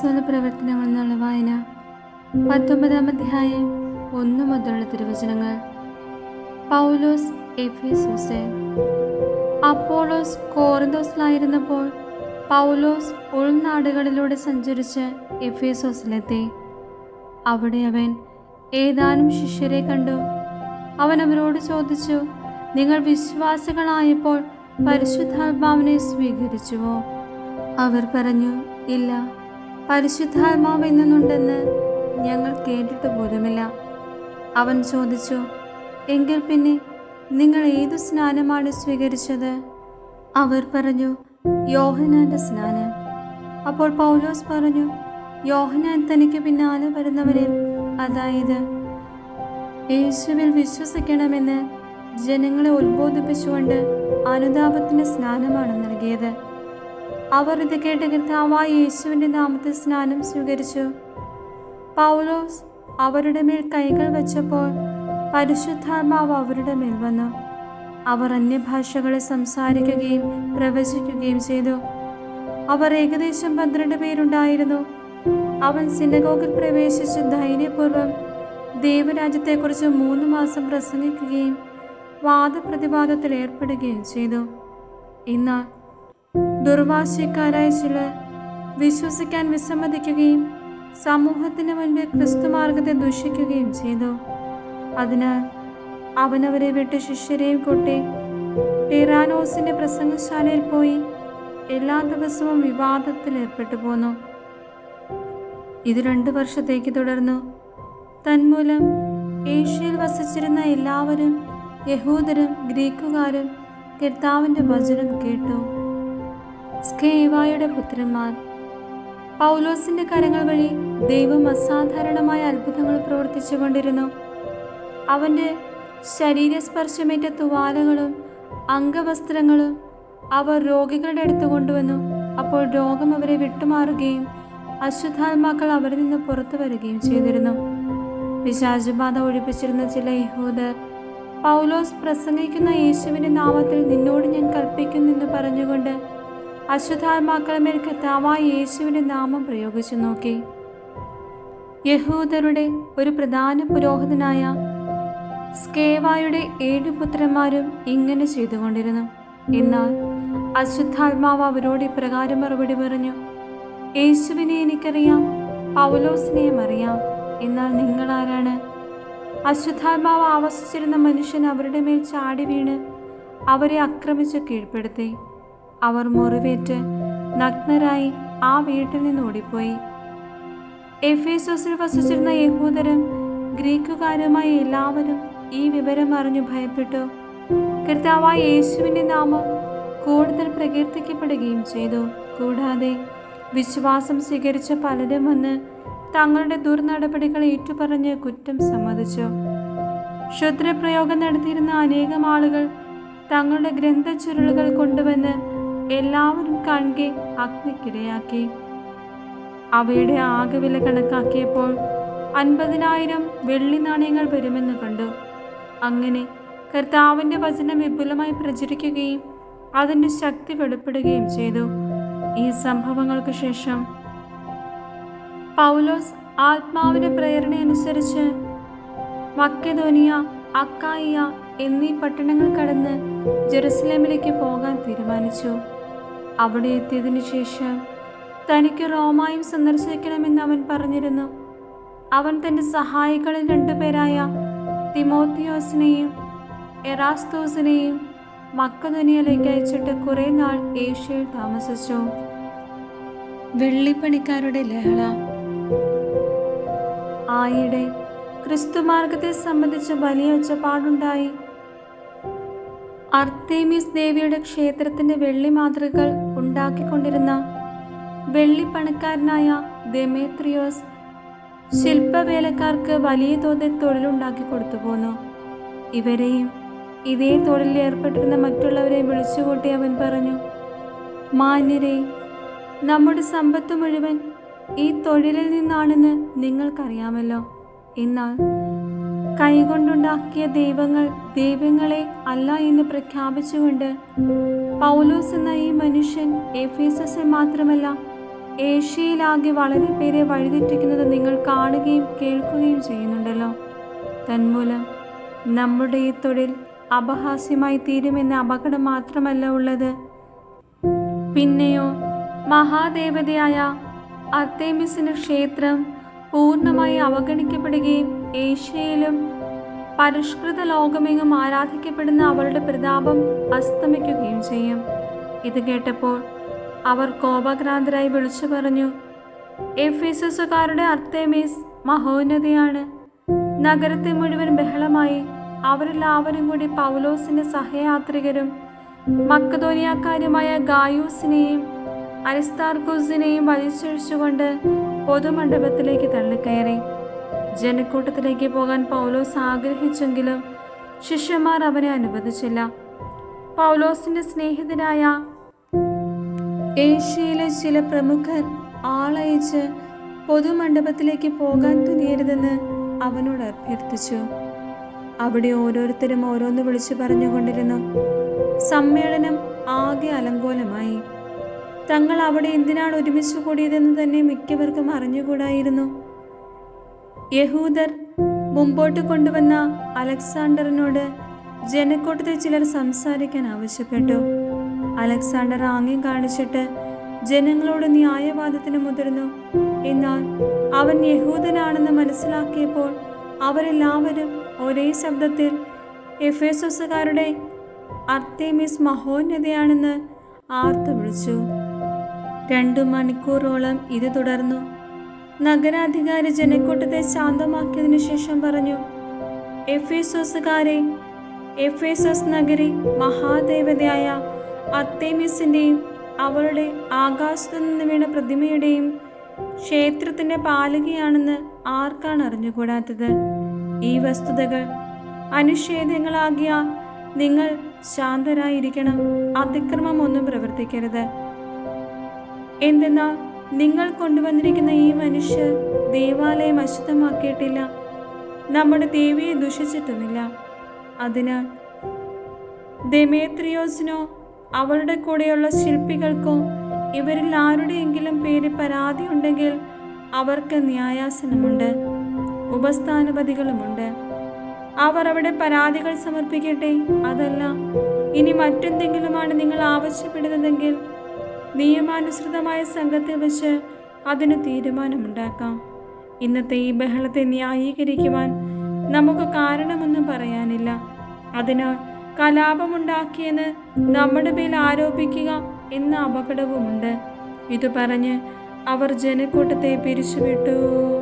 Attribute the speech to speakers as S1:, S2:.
S1: അപ്പസ്തോല പ്രവർത്തനങ്ങൾ എന്നുള്ള വായന. പത്തൊമ്പതാം അധ്യായം ഒന്നു മുതലുള്ള തിരുവചനങ്ങൾ. പൗലോസ് എഫേസോസ്. അപ്പോളോസ് കോറിന്തോസിലായിരുന്നപ്പോൾ പൗലോസ് ഉൾനാടുകളിലൂടെ സഞ്ചരിച്ച് എഫേസോസിലെത്തി. അവിടെ അവൻ ഏതാനും ശിഷ്യരെ കണ്ടു. അവൻ അവരോട് ചോദിച്ചു നിങ്ങൾ വിശ്വാസികളായപ്പോൾ പരിശുദ്ധാത്മാവിനെ സ്വീകരിച്ചുവോ? അവർ പറഞ്ഞു ഇല്ല. പരിശുദ്ധാത്മാവ് എന്നുണ്ടെന്ന് ഞങ്ങൾ കേട്ടിട്ട് പോലുമില്ല. അവൻ ചോദിച്ചു എങ്കിൽ പിന്നെ നിങ്ങൾ ഏതു സ്നാനമാണ് സ്വീകരിച്ചത്? അവർ പറഞ്ഞു യോഹനാന്റെ സ്നാനം. അപ്പോൾ പൗലോസ് പറഞ്ഞു യോഹനാൻ തനിക്ക് പിന്നാലെ വരുന്നവരിൽ അതായത് യേശുവിൽ വിശ്വസിക്കണമെന്ന് ജനങ്ങളെ ഉത്ബോധിപ്പിച്ചുകൊണ്ട് അനുതാപത്തിന്റെ സ്നാനമാണ് നൽകിയത്. അവർ ഇത് കേട്ട് കർത്താവായ യേശുവിന്റെ നാമത്തിൽ സ്നാനം സ്വീകരിച്ചു. പൗലോസ് അവരുടെ മേൽ കൈകൾ വെച്ചപ്പോൾ പരിശുദ്ധാത്മാവ് അവരുടെ മേൽ വന്നു. അവർ അന്യഭാഷകളെ സംസാരിക്കുകയും പ്രവചിക്കുകയും ചെയ്തു. അവർ ഏകദേശം പന്ത്രണ്ട് പേരുണ്ടായിരുന്നു. അവൻ സിനഗോഗിൽ പ്രവേശിച്ച് ധൈര്യപൂർവം ദൈവരാജ്യത്തെക്കുറിച്ച് മൂന്ന് മാസം പ്രസംഗിക്കുകയും വാദപ്രതിവാദത്തിൽ ഏർപ്പെടുകയും ചെയ്തു. എന്നാൽ ദുർവാശിക്കാരായ ചിലർ വിശ്വസിക്കാൻ വിസമ്മതിക്കുകയും സമൂഹത്തിന് മുൻപിൽ ക്രിസ്തുമാർഗത്തെ ദുഷിക്കുകയും ചെയ്തു. അതിനാൽ അവനവരെ വിട്ട് ശിഷ്യരെയും കൊട്ടി ടിറാനോസിന്റെ പ്രസംഗശാലയിൽ പോയി എല്ലാ ദിവസവും വിവാദത്തിൽ ഏർപ്പെട്ടു പോന്നു. ഇത് രണ്ടു വർഷത്തേക്ക് തുടർന്നു. തന്മൂലം ഏഷ്യയിൽ വസിച്ചിരുന്ന എല്ലാവരും യഹൂദരും ഗ്രീക്കുകാരും കർത്താവിന്റെ വചനം കേട്ടു. സ്കേവായുടെ പുത്രന്മാർ. പൗലോസിന്റെ കരങ്ങൾ വഴി ദൈവം അസാധാരണമായ അത്ഭുതങ്ങൾ പ്രവർത്തിച്ചു കൊണ്ടിരുന്നു. അവന്റെ ശരീരസ്പർശമേറ്റ തുവാലകളും അംഗവസ്ത്രങ്ങളും അവർ രോഗികളുടെ അടുത്ത് കൊണ്ടുവന്നു. അപ്പോൾ രോഗം അവരെ വിട്ടുമാറുകയും അശുദ്ധാത്മാക്കൾ അവരിൽ നിന്ന് പുറത്തു വരികയും ചെയ്തിരുന്നു. പിശാചുബാധ ഒഴിപ്പിച്ചിരുന്ന ചില യഹൂദർ പൗലോസ് പ്രസംഗിക്കുന്ന യേശുവിന്റെ നാമത്തിൽ നിന്നോട് ഞാൻ കൽപ്പിക്കുന്നെന്ന് പറഞ്ഞുകൊണ്ട് അശുദ്ധാത്മാക്കളുടെ മേൽ കർത്താവായ യേശുവിന്റെ നാമം പ്രയോഗിച്ചു നോക്കി. യഹൂദരുടെ ഒരു പ്രധാന പുരോഹിതനായ സ്കേവായുടെ ഏഴ് പുത്രന്മാരും ഇങ്ങനെ ചെയ്തുകൊണ്ടിരുന്നു. എന്നാൽ അശുദ്ധാത്മാവ് അവരോട് ഇപ്രകാരം മറുപടി പറഞ്ഞു യേശുവിനെ എനിക്കറിയാം പൗലോസിനെയും അറിയാം എന്നാൽ നിങ്ങൾ ആരാണ് അശുദ്ധാത്മാവ് ആവസിച്ചിരുന്ന മനുഷ്യൻ അവരുടെ മേൽ ചാടി വീണ് അവരെ ആക്രമിച്ച് കീഴ്പ്പെടുത്തി. അവർ മുറിവേറ്റ് നഗ്നരായി ആ വീട്ടിൽ നിന്ന് ഓടിപ്പോയി. എഫേസോസിൽ വസിച്ചിരുന്ന യഹൂദരും ഗ്രീക്കുകാരുമായ എല്ലാവരും ഈ വിവരം അറിഞ്ഞു ഭയപ്പെട്ടു. കർത്താവായ യേശുവിന്റെ നാമം കൂടുതൽ പ്രകീർത്തിക്കപ്പെടുകയും ചെയ്തു. കൂടാതെ വിശ്വാസം സ്വീകരിച്ച പലരും വന്ന് തങ്ങളുടെ ദുർനടപടികൾ ഏറ്റുപറഞ്ഞ് കുറ്റം സമ്മതിച്ചു. ക്ഷുദ്രപ്രയോഗം നടത്തിയിരുന്ന അനേകം ആളുകൾ തങ്ങളുടെ ഗ്രന്ഥച്ചുരുളുകൾ കൊണ്ടുവന്ന് എല്ലാവരും കഴുകി അഗ്നിക്കിരയാക്കി. അവയുടെ ആകെ വില കണക്കാക്കിയപ്പോൾ അൻപതിനായിരം വെള്ളി നാണയങ്ങൾ വരുമെന്ന് കണ്ടു. അങ്ങനെ കർത്താവിന്റെ വചനം വിപുലമായി പ്രചരിക്കുകയും അതിന്റെ ശക്തി വെളിപ്പെടുകയും ചെയ്തു. ഈ സംഭവങ്ങൾക്ക് ശേഷം പൗലോസ് ആത്മാവിന്റെ പ്രേരണയനുസരിച്ച് മക്കധോനിയ അക്കായിയ എന്നീ പട്ടണങ്ങൾ കടന്ന് ജെറുസലേമിലേക്ക് പോകാൻ തീരുമാനിച്ചു. അവിടെ എത്തിയതിനു ശേഷം തനിക്ക് റോമായും സന്ദർശിക്കണമെന്ന് അവൻ പറഞ്ഞിരുന്നു. അവൻ തന്റെ സഹായികളിൽ രണ്ടുപേരായ തിമോത്തിയോസിനെയും എറാസ്തോസിനെയും മക്കധോനിയയിലേക്ക് അയച്ചിട്ട് കുറെ നാൾ ഏഷ്യയിൽ താമസിച്ചു. വെള്ളിപ്പണിക്കാരുടെ ലഹള. ആയിടെ ക്രിസ്തുമാർഗത്തെ സംബന്ധിച്ച് വലിയ ഒച്ചപ്പാടുണ്ടായി. അർത്തേമിസ് ദേവിയുടെ ക്ഷേത്രത്തിന്റെ വെള്ളി മാതൃകകൾ ഉണ്ടാക്കിക്കൊണ്ടിരുന്ന വെള്ളിപ്പണക്കാരനായ ദെമേത്രിയോസ് ശില്പവേലക്കാർക്ക് വലിയ തോതിൽ തൊഴിലുണ്ടാക്കി കൊടുത്തു പോന്നു. ഇവരെയും ഇതേ തൊഴിലിൽ ഏർപ്പെട്ടിരുന്ന മറ്റുള്ളവരെ വിളിച്ചുകൂട്ടി അവൻ പറഞ്ഞു മാന്യരെ നമ്മുടെ സമ്പത്ത് മുഴുവൻ ഈ തൊഴിലിൽ നിന്നാണെന്ന് നിങ്ങൾക്കറിയാമല്ലോ. എന്നാൽ കൈകൊണ്ടുണ്ടാക്കിയ ദൈവങ്ങൾ ദൈവങ്ങളെ അല്ല എന്ന് പ്രഖ്യാപിച്ചുകൊണ്ട് പൗലോസ് എന്ന ഈ മനുഷ്യൻ എഫേസസെ മാത്രമല്ല ഏഷ്യയിലാകെ വളരെ പേരെ വഴിതെറ്റിക്കുന്നത് നിങ്ങൾ കാണുകയും കേൾക്കുകയും ചെയ്യുന്നുണ്ടല്ലോ. തന്മൂലം നമ്മുടെ ഈ തൊഴിൽ അപഹാസ്യമായി തീരുമെന്ന അപകടം മാത്രമല്ല ഉള്ളത്. പിന്നെയോ മഹാദേവതയായ അത്തേമിസിന് ക്ഷേത്രം പൂർണമായി അവഗണിക്കപ്പെടുകയും ഏഷ്യയിലും പരിഷ്കൃത ലോകമെങ്ങും ആരാധിക്കപ്പെടുന്ന അവളുടെ പ്രതാപം അസ്തമിക്കുകയും ചെയ്യും. ഇത് കേട്ടപ്പോൾ അവർ കോപാക്രാന്തരായി വിളിച്ചു പറഞ്ഞു എഫീസസുകാരുടെ അർത്തേമീസ് മഹോന്നതയാണ്. നഗരത്തെ മുഴുവൻ ബഹളമായി. അവരെല്ലാവരും കൂടി പൗലോസിന്റെ സഹയാത്രികരും മക്കതോനിയാക്കാരുമായ ഗായൂസിനെയും അരിസ്താർക്കൂസിനെയും വലിച്ചൊഴിച്ചുകൊണ്ട് പൊതുമണ്ഡപത്തിലേക്ക് തള്ളിക്കയറി. ജനക്കൂട്ടത്തിലേക്ക് പോകാൻ പൗലോസ് ആഗ്രഹിച്ചെങ്കിലും ശിഷ്യന്മാർ അവനെ അനുവദിച്ചില്ല. പൗലോസിന്റെ സ്നേഹിതരായ ഏഷ്യയിലെ ചില പ്രമുഖർ ആളയച്ച് പൊതുമണ്ഡപത്തിലേക്ക് പോകാൻ തുനിയരുതെന്ന് അവനോട് അഭ്യർത്ഥിച്ചു. അവിടെ ഓരോരുത്തരും ഓരോന്ന് വിളിച്ചു പറഞ്ഞുകൊണ്ടിരുന്നു. സമ്മേളനം ആകെ അലങ്കോലമായി. തങ്ങൾ അവിടെ എന്തിനാണ് ഒരുമിച്ച് കൂടിയതെന്ന് തന്നെ മിക്കവർക്കും അറിഞ്ഞുകൂടായിരുന്നു. യഹൂദർ മുമ്പോട്ട് കൊണ്ടുവന്ന അലക്സാണ്ടറിനോട് ജനക്കൂട്ടത്തിൽ ചിലർ സംസാരിക്കാൻ ആവശ്യപ്പെട്ടു. അലക്സാണ്ടർ ആംഗ്യം കാണിച്ചിട്ട് ജനങ്ങളോട് ന്യായവാദത്തിന് മുതിർന്നു. എന്നാൽ അവൻ യഹൂദനാണെന്ന് മനസ്സിലാക്കിയപ്പോൾ അവരെല്ലാവരും ഒരേ ശബ്ദത്തിൽ എഫേസോസുകാരുടെ അർത്തേമിസ് മഹോന്നതയാണെന്ന് ആർത്തു വിളിച്ചു. രണ്ടു മണിക്കൂറോളം ഇത് തുടർന്നു. നഗരാധികാരി ജനക്കൂട്ടത്തെ ശാന്തമാക്കിയതിനു ശേഷം പറഞ്ഞു എഫേസോസുകാരെ എഫേസോസ് നഗരി മഹാദേവതയായ അത്തേമിസിന്റെയും അവളുടെ ആകാശത്തു നിന്ന് വീണ പ്രതിമയുടെയും ക്ഷേത്രത്തിന്റെ പാലികയാണെന്ന് ആർക്കാണ് അറിഞ്ഞുകൂടാത്തത്? ഈ വസ്തുതകൾ അനുഷേധങ്ങളാകിയ നിങ്ങൾ ശാന്തരായിരിക്കണം. അതിക്രമം ഒന്നും പ്രവർത്തിക്കരുത്. എന്തെന്നാൽ നിങ്ങൾ കൊണ്ടുവന്നിരിക്കുന്ന ഈ മനുഷ്യർ ദേവാലയം അശുദ്ധമാക്കിയിട്ടില്ല. നമ്മുടെ ദേവിയെ ദുഷിച്ചിട്ടുമില്ല അതിനാൽ ദമേത്രിയോസിനോ അവളുടെ കൂടെയുള്ള ശില്പികൾക്കോ ഇവരിൽ ആരുടെയെങ്കിലും പേര് പരാതി ഉണ്ടെങ്കിൽ അവർക്ക് ന്യായാസനമുണ്ട്. ഉപസ്ഥാനപതികളുമുണ്ട്. അവർ അവിടെ പരാതികൾ സമർപ്പിക്കട്ടെ? അതല്ല. ഇനി മറ്റെന്തെങ്കിലുമാണ് നിങ്ങൾ ആവശ്യപ്പെടുന്നതെങ്കിൽ നിയമാനുസൃതമായ സംഘത്തെ വെച്ച് അതിന് തീരുമാനമുണ്ടാക്കാം. ഇന്നത്തെ ഈ ബഹളത്തെ ന്യായീകരിക്കുവാൻ നമുക്ക് കാരണമൊന്നും പറയാനില്ല. അതിനാൽ കലാപമുണ്ടാക്കിയെന്ന് നമ്മുടെ മേൽ ആരോപിക്കുക എന്ന അപകടവുമുണ്ട്. ഇത് പറഞ്ഞ് അവർ ജനക്കൂട്ടത്തെ പിരിച്ചുവിട്ടു.